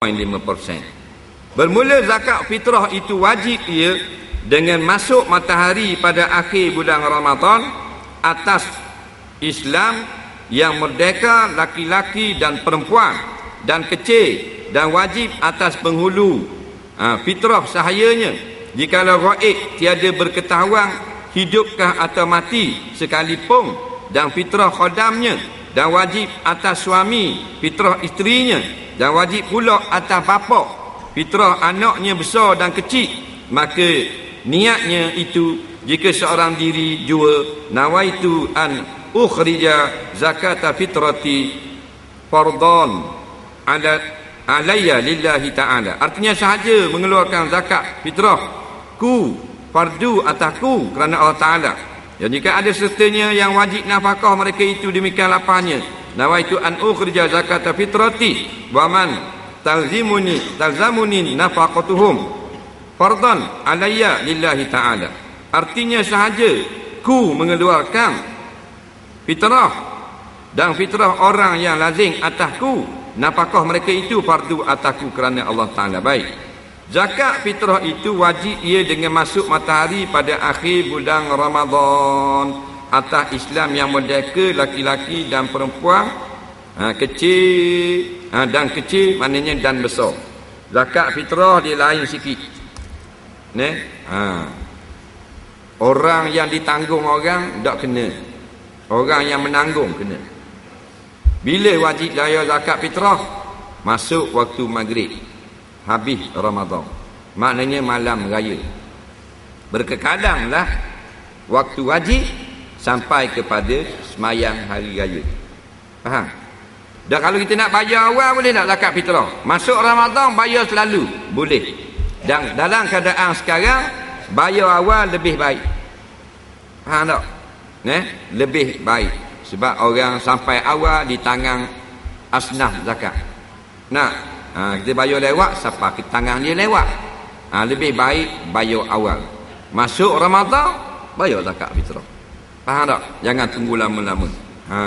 5%. Bermula zakat fitrah itu wajib ia dengan masuk matahari pada akhir bulan Ramadan atas Islam yang merdeka laki-laki dan perempuan dan kecil dan wajib atas penghulu. Ha, fitrah sahayanya. Jika gaib tiada berketahuan hidupkah atau mati sekalipun dan fitrah khodamnya dan wajib atas suami fitrah isterinya. Dan wajib pula atas bapa. Fitrah anaknya besar dan kecil. Maka niatnya itu jika seorang diri jua nawaitu an ukhrija zakat fitrati fardhan ala alayya lillahi ta'ala. Artinya sahaja mengeluarkan zakat fitrah ku fardu atasku kerana Allah Ta'ala dan jika ada sertanya yang wajib nafkah mereka itu demikian lapangnya nawaitu an ukhrija zakat fitrati. Wa man talzimuni talzamuni nafaqatuhum. Fardan alayya lillahi taala. Artinya sahaja ku mengeluarkan fitrah dan fitrah orang yang lazim atasku nafkah mereka itu fardu atasku kerana Allah taala. Baik zakat fitrah itu wajib ia dengan masuk matahari pada akhir bulan Ramadan atas Islam yang merdeka laki-laki dan perempuan. Ha, kecil. Ha, dan kecil maknanya dan besar. Zakat fitrah dia lain sikit. Ne? Ha. orang yang ditanggung orang tak kena. Orang yang menanggung kena. Bila wajib raya zakat fitrah? Masuk waktu maghrib habis Ramadan maknanya malam raya berkekadanglah waktu wajib sampai kepada semayang hari raya. Faham? Dan kalau kita nak bayar awal boleh tak zakat fitrah? Masuk Ramadan bayar selalu, boleh. Dan dalam keadaan sekarang bayar awal lebih baik. Faham tak? Ne? Lebih baik. Sebab orang sampai awal di tangan asnaf zakat. Nak, ha, kita bayar lewat sampai ke tangan dia lewat. Ha, lebih baik bayar awal. Masuk Ramadan bayar zakat fitrah. Faham tak? Jangan tunggu lama-lama. Ha.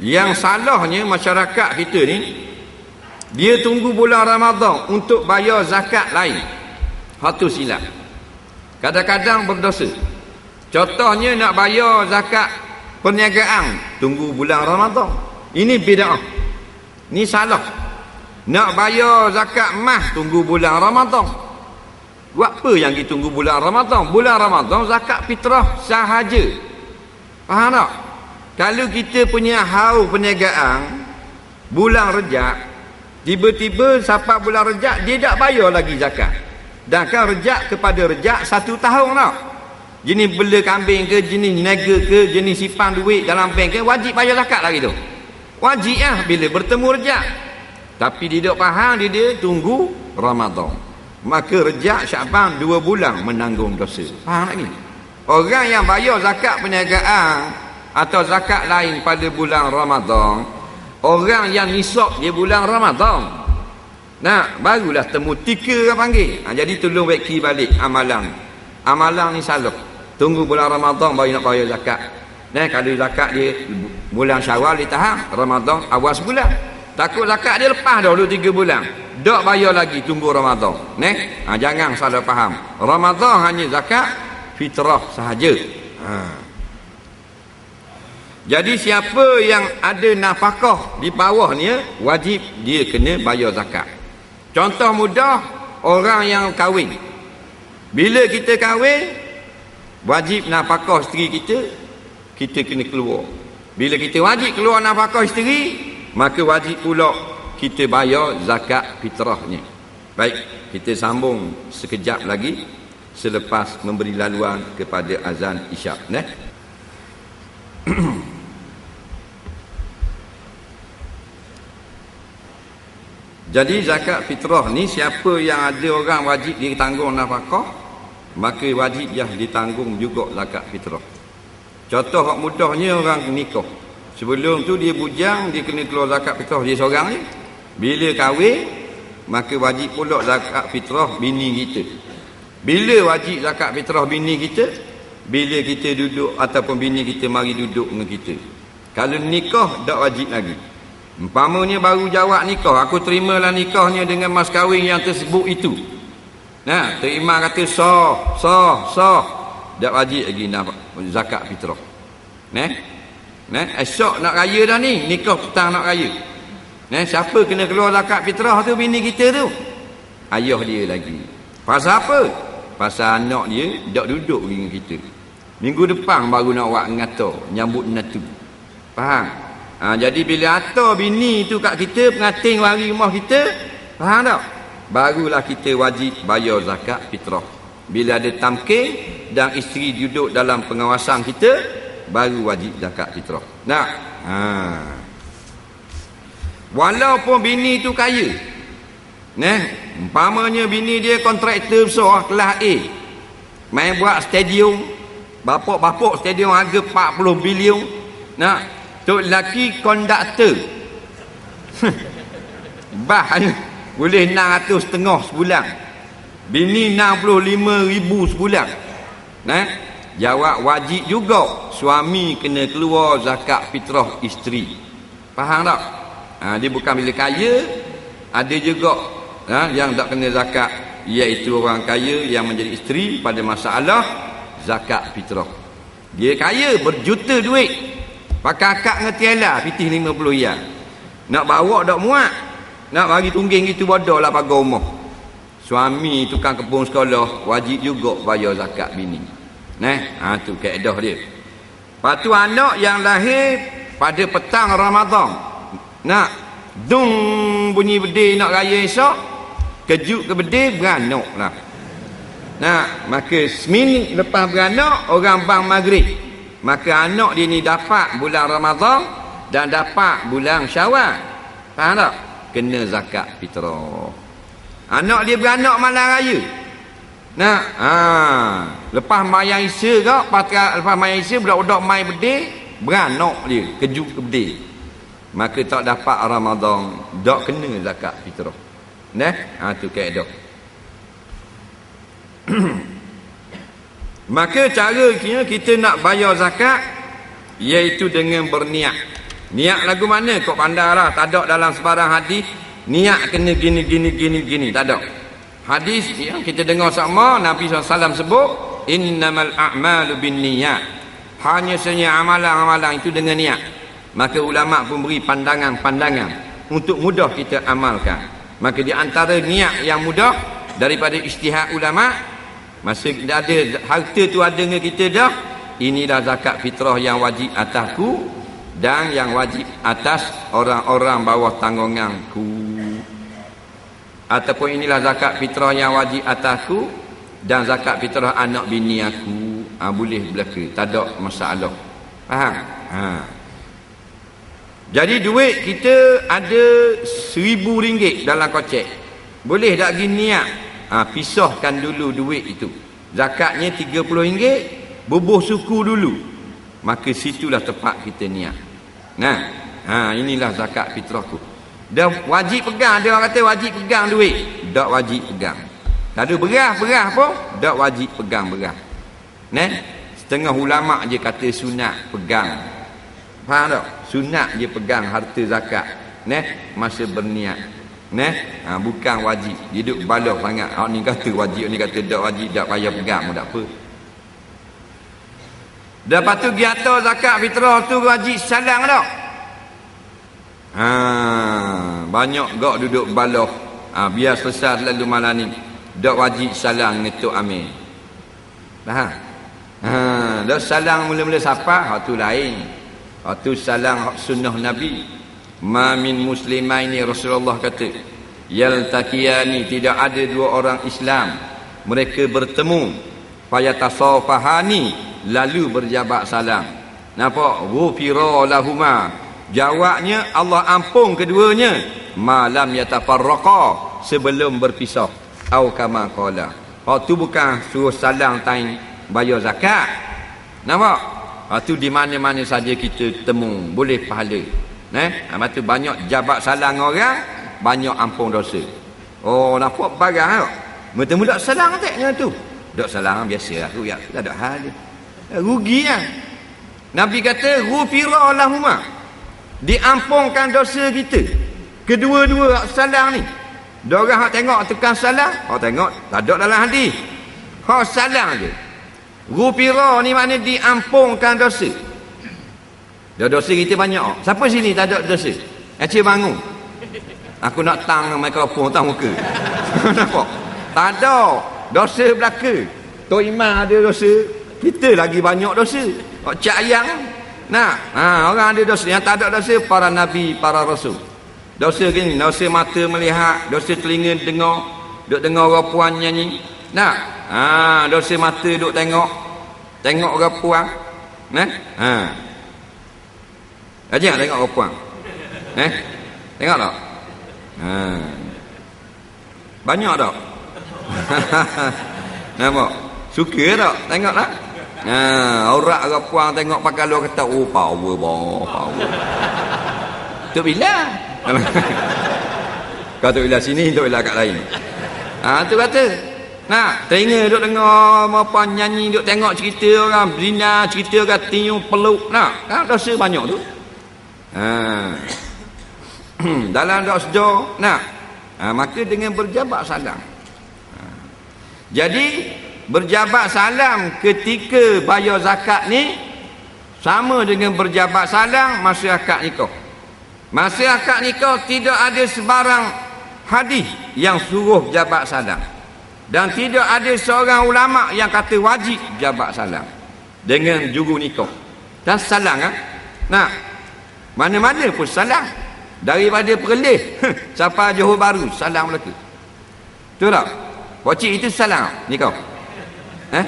Yang salahnya masyarakat kita ni dia tunggu bulan Ramadan untuk bayar zakat lain. Hatu silap. Kadang-kadang berdosa. Contohnya nak bayar zakat perniagaan tunggu bulan Ramadan. Ini bid'ah. Ini salah. Nak bayar zakat mah tunggu bulan Ramadan. Buat apa yang kita tunggu bulan Ramadan? Bulan Ramadan zakat fitrah sahaja. Faham tak? Kalau kita punya hau perniagaan bulan rejak, tiba-tiba sampai bulan rejak dia tak bayar lagi zakat. Dan kan rejak kepada rejak satu tahun tak? Jenis bela kambing ke, jenis nega ke, jenis simpan duit dalam bank ke, wajib bayar zakat lagi tu. Wajib lah bila bertemu rejak. Tapi dia tak faham dia, dia tunggu Ramadan. Maka rejak Syaban dua bulan menanggung dosa. Faham ni? Orang yang bayar zakat perniagaan atau zakat lain pada bulan Ramadan, orang yang nisab dia bulan Ramadan. Nah, barulah temu tika kan panggil. Ha, jadi tolong beki balik amalan. Amalan ni salah. Tunggu bulan Ramadan baru nak bayar zakat. Nah, kalau zakat dia bulan Syawal ditahan, Ramadan awal sebulan. Takut zakat dia lepas dulu tiga bulan. Tak bayar lagi tunggu Ramadan. Ne? Ha, jangan salah faham. Ramadan hanya zakat fitrah sahaja. Ha. Jadi siapa yang ada nafkah di bawah ni wajib dia kena bayar zakat. Contoh mudah orang yang kahwin. Bila kita kahwin wajib nafkah isteri kita kita kena keluar. Bila kita wajib keluar nafkah isteri maka wajib pula kita bayar zakat fitrahnya baik kita sambung sekejap lagi selepas memberi laluan kepada azan isyak ne Jadi zakat fitrah ni siapa yang ada orang wajib ditanggung nafkah maka wajib ya ditanggung juga zakat fitrah. Contoh hak mudahnya orang nikah. Sebelum tu dia bujang, dia kena keluar zakat fitrah dia seorang ni. Bila kahwin, maka wajib pula zakat fitrah bini kita. Bila wajib zakat fitrah bini kita? bila kita duduk ataupun bini kita mari duduk dengan kita kalau nikah tak wajib lagi umpamanya baru jawab nikah aku terimalah nikahnya dengan mas kahwin yang tersebut itu nah terima kata sah sah sah tak wajib lagi nak zakat fitrah. Nah nah esok nak raya dah ni nikah petang nak raya. Nah siapa kena keluar zakat fitrah tu bini kita tu? Ayah dia lagi. Pasal apa? Pasal anak dia tak duduk dengan kita. Minggu depan baru nak buat ngata Nyambut natu. Faham? Ha, jadi bila atar bini tu kat kita Pengating wari rumah kita Faham tak? Barulah kita wajib bayar zakat fitrah Bila ada tamkin Dan isteri duduk dalam pengawasan kita Baru wajib zakat fitrah Nah, ha. Walaupun bini tu kaya Nah, Umpamanya bini dia kontraktor besar Kelas A Main buat stadium Bapak-bapak stadium harga 40 bilion. Nak tok laki konduktor. bah boleh 600 setengah sebulan. Bini 65 ribu sebulan. Nah, jawab wajib juga suami kena keluar zakat fitrah isteri. Faham tak? Ha, dia bukan bila kaya, ada juga ha, yang tak kena zakat iaitu orang kaya yang menjadi isteri pada masalah zakat fitrah dia kaya berjuta duit pakai akak dengan tiala pitih 50 ya nak bawa tak muat nak bagi tungging gitu bodoh lah pagar rumah suami tukang kebun sekolah wajib juga bayar zakat bini nah ha, tu keedah dia lepas tu anak yang lahir pada petang Ramadan nak dung bunyi bedil nak raya esok kejut ke bedil beranak lah Nah, maka seminit lepas beranak orang bang maghrib. Maka anak dia ni dapat bulan Ramadan dan dapat bulan Syawal. Faham tak? Kena zakat fitrah. Anak dia beranak malam raya. Nah, ha, lepas mayang isa ke, lepas mayang isa budak-budak mai bedil, beranak dia kejuk ke bedil. Maka tak dapat Ramadan, tak kena zakat fitrah. Nah, ha tu kaedah. Maka cara kita nak bayar zakat iaitu dengan berniat. Niat lagu mana kau pandailah tak ada dalam sebarang hadis niat kena gini gini gini gini tak ada. Hadis yang kita dengar sama Nabi SAW sebut innamal a'malu binniyat. Hanya saja amalan-amalan itu dengan niat. Maka ulama pun beri pandangan-pandangan untuk mudah kita amalkan. Maka di antara niat yang mudah daripada istihad ulama Masa ada harta tu ada dengan kita dah Inilah zakat fitrah yang wajib atasku Dan yang wajib atas orang-orang bawah tanggunganku. Ataupun inilah zakat fitrah yang wajib atasku Dan zakat fitrah anak bini aku. Ha, Boleh belaka. Tak ada masalah. Faham? Ha. Jadi duit kita ada seribu ringgit dalam kocek. Boleh tak gini niat? Ha, pisahkan dulu duit itu. Zakatnya RM30 bubuh suku dulu. Maka situlah tempat kita niat nah ha, inilah zakat fitrah tu dan wajib pegang dia orang kata wajib pegang duit tak wajib pegang tak ada berah berah pun tak wajib pegang berah nah setengah ulama je kata sunat pegang faham tak sunat je pegang harta zakat nah masa berniat Neh, ha, bukan wajib. Dia duduk balah sangat. Hak ni kata wajib, ni kata tak wajib, tak payah pegang tak apa. Lepas tu giata zakat fitrah tu wajib salang tak? Ha, banyak gak duduk balah. Ha, biar selesai lalu malam ni. Tak wajib salang ngetuk amin. Faham? Ha, dah salang mula-mula siapa? Hak tu lain. Hak tu salang sunnah Nabi ma min muslimaini Rasulullah kata yaltaqiyani tidak ada dua orang Islam mereka bertemu fayatasafahani lalu berjabat salam nampak ghufira lahuma jawabnya Allah ampun keduanya. Malam yatafarraqa sebelum berpisah. Au kama qala. Hak tu bukan suruh salam tain bayar zakat. Nampak? Hak tu di mana-mana saja kita temu boleh pahala. Eh, amat tu banyak jabat salang orang, banyak ampun dosa. Oh, nampak barang tak? Bertemu tak salang tak dengan tu? Tak salang biasa tu, ya. Tak ada hal rugi kan Nabi kata ghufira lahuma diampunkan dosa kita. Kedua-dua salah ni. Diorang hak tengok tukang salah Hak tengok tak ada dalam hadis Hak salah je. Rupira ni makna diampunkan dosa. Dah dosa kita banyak. Siapa sini tak ada dosa? Acik bangun. Aku nak tang mikrofon tang muka. Nampak? Tak ada. Dosa belaka. Tok Iman ada dosa. Kita lagi banyak dosa. Cak ayang Nah, ha, orang ada dosa Yang tak ada dosa Para Nabi, para Rasul Dosa gini, dosa mata melihat, dosa telinga dengar, duk dengar orang puan nyanyi. Nak? Ha, dosa mata duk tengok. Tengok orang puan. Nah? Ha. Aja tengok orang puan. Eh? Tengok tak? Ha. Banyak tak? Nampak? Suka tak? Tengok tak? Ha, orang puan tengok pakai luar kata, oh power, boh, power. Tu bila? kau tu ilah sini tu ilah kat lain. Ha tu kata. Nah telinga duk dengar apa nyanyi duk tengok cerita orang zina cerita orang tiup peluk. Nah kan dosa banyak tu. Ha dalam dosa sejauh nah ha, maka dengan berjabat salam. Ha. jadi berjabat salam ketika bayar zakat ni sama dengan berjabat salam masyarakat nikah Masa akad nikah tidak ada sebarang hadis yang suruh jabat salam. Dan tidak ada seorang ulama yang kata wajib jabat salam dengan juru nikah. Dan salam kan? Nah. Mana-mana pun salam. Daripada perlih sampai Johor Baru salam Melaka. Betul tak? Wajib itu salam nikah. Eh?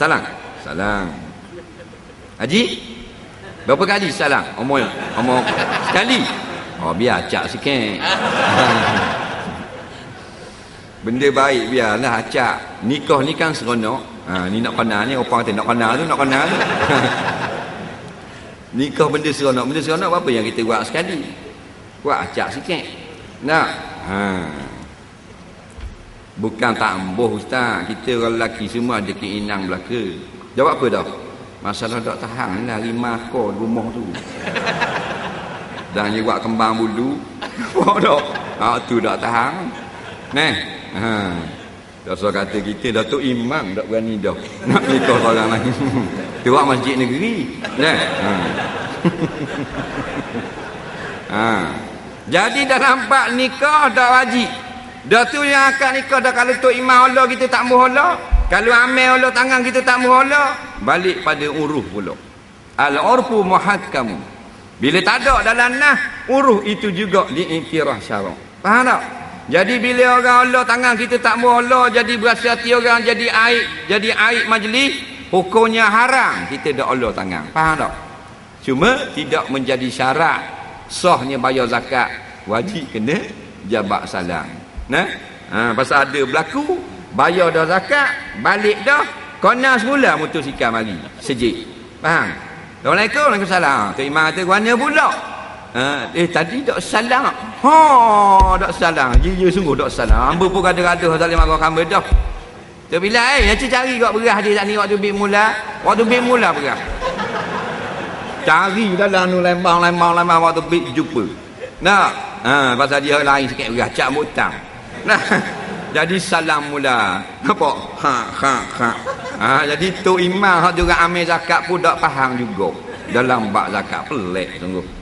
Salam. Salam. Haji, Berapa kali salam? Omong omong sekali. Oh biar acak sikit. Benda baik biarlah acak. Nikah ni kan seronok. Ha, ni nak kenal ni opang kata nak kenal tu nak kenal tu. Nikah benda seronok. Benda seronok apa yang kita buat sekali? Buat acak sikit. Nak? Ha. Bukan tak ambuh ustaz. Kita orang lelaki semua ada keinginan belaka. Jawab apa dah? Masalah tak tahan lah lima kau rumah tu. Dan dia buat kembang bulu. Apa tak? Ha, tu tak tahan. Neh. Ha. Dosa kata kita Datuk Imam tak berani dah. Nak nikah orang lain. Tu buat masjid negeri. Neh. Ha. ha. Jadi dah nampak nikah dah wajib. Dah tu yang akan nikah dah kalau Tok Imam Allah kita tak mahu Allah. Kalau amil Allah tangan kita tak mahu Allah balik pada uruh pula. Al-urfu muhakkam bila tak ada dalam nah uruh itu juga diiktirah syarak faham tak? Jadi bila orang Allah tangan kita tak mau Allah jadi berasa hati orang jadi aib jadi aib majlis hukumnya haram kita dak Allah tangan. Faham tak? Cuma tidak menjadi syarat. Sahnya bayar zakat wajib kena jabak salam nah ha, pasal ada berlaku bayar dah zakat balik dah Kona semula motosikal mari. Sejik. Faham? Assalamualaikum. Waalaikumsalam. Tok Imam kata, mana pula? Ha, eh, tadi tak salah. Ha, tak salah. Ya, ya, sungguh tak salah. Amba pun kata-kata, tak boleh makan kambing dah. Tok bila, eh, yang cari kat berah dia tak ni waktu bik mula. Waktu bik mula berah. Cari dalam nu lembang, lembang, lembang waktu bik jumpa. Nah, ha, pasal dia lain sikit berah. Cak mutang. Nah, jadi salam mula apa? Ha ha ha. Ha jadi tu imam hak juga amil zakat pun tak faham juga. Dalam bab zakat pelik sungguh